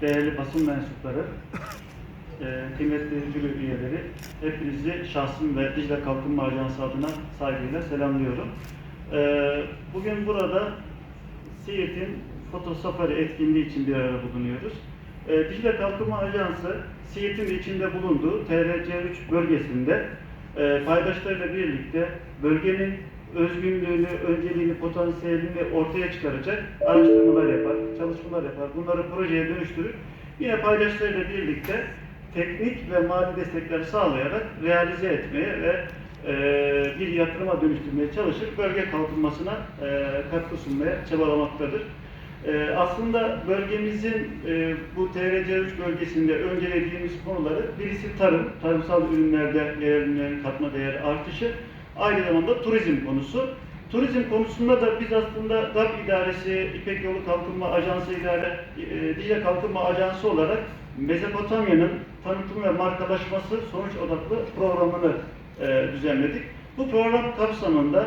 değerli basın mensupları, e, kıymetli jüri üyeleri, hepinizi şahsım ve Dicle Kalkınma Ajansı adına saygıyla selamlıyorum. E, bugün burada Siirt'in Foto Safari etkinliği için bir arada bulunuyoruz. E, Dicle Kalkınma Ajansı, Siirt'in içinde bulunduğu TRC3 bölgesinde e, paydaşlarıyla birlikte bölgenin özgünlüğünü, önceliğini, potansiyelini ortaya çıkaracak araştırmalar yapar, çalışmalar yapar. Bunları projeye dönüştürüp yine paydaşlarıyla birlikte teknik ve mali destekler sağlayarak realize etmeye ve e, bir yatırıma dönüştürmeye çalışır, bölge kalkınmasına e, katkı sunmaya çabalamaktadır. E, aslında bölgemizin e, bu TRC3 bölgesinde öncelediğimiz konuları birisi tarım, tarımsal ürünlerde ürünlerin katma değeri artışı, aynı zamanda turizm konusu. Turizm konusunda da biz aslında GAP İdaresi, İpek Yolu Kalkınma Ajansı İdare, e, Dicle Kalkınma Ajansı olarak Mezopotamya'nın tanıtım ve markalaşması sonuç odaklı programını e, düzenledik. Bu program kapsamında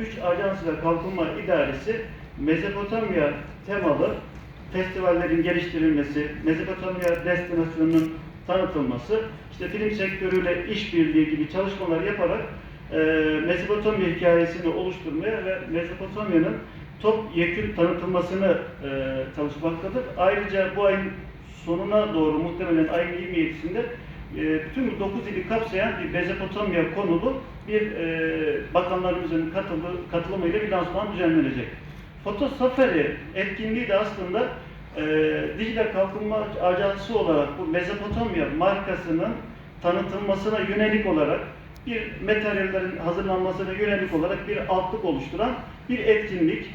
3 ajans ve kalkınma idaresi Mezopotamya temalı festivallerin geliştirilmesi, Mezopotamya destinasyonunun tanıtılması, işte film sektörüyle işbirliği gibi çalışmalar yaparak e, Mezopotamya hikayesini oluşturmaya ve Mezopotamya'nın top yekün tanıtılmasını e, çalışmaktadır. Ayrıca bu ayın sonuna doğru muhtemelen ayın 27'sinde e, bütün bu 9 ili kapsayan bir Mezopotamya konulu bir e, bakanlarımızın katıldığı, katılımıyla bir lansman düzenlenecek. Foto Safari etkinliği de aslında e, Dicle Kalkınma Ajansı olarak bu Mezopotamya markasının tanıtılmasına yönelik olarak bir materyallerin hazırlanmasına yönelik olarak bir altlık oluşturan bir etkinlik.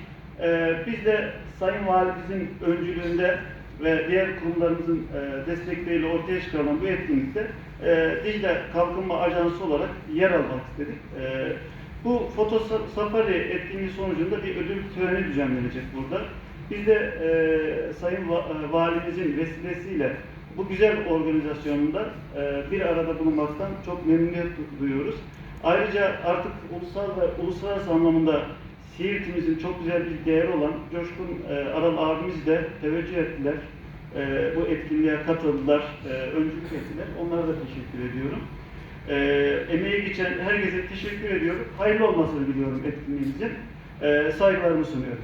E, biz de Sayın Valimizin öncülüğünde ve diğer kurumlarımızın e, destekleriyle ortaya çıkarılan bu etkinlikte e, Dicle Kalkınma Ajansı olarak yer almak istedik. E, bu foto sa- safari etkinliği sonucunda bir ödül töreni düzenlenecek burada. Biz de e, Sayın e, Valimizin vesilesiyle bu güzel organizasyonunda e, bir arada bulunmaktan çok memnuniyet du- duyuyoruz. Ayrıca artık ulusal ve uluslararası anlamında Siirt'imizin çok güzel bir değeri olan Coşkun e, Aral abimiz de teveccüh ettiler. E, bu etkinliğe katıldılar, e, öncülük ettiler. Onlara da teşekkür ediyorum. E, emeği geçen herkese teşekkür ediyorum. Hayırlı olmasını diliyorum etkinliğimizin. E, saygılarımı sunuyorum.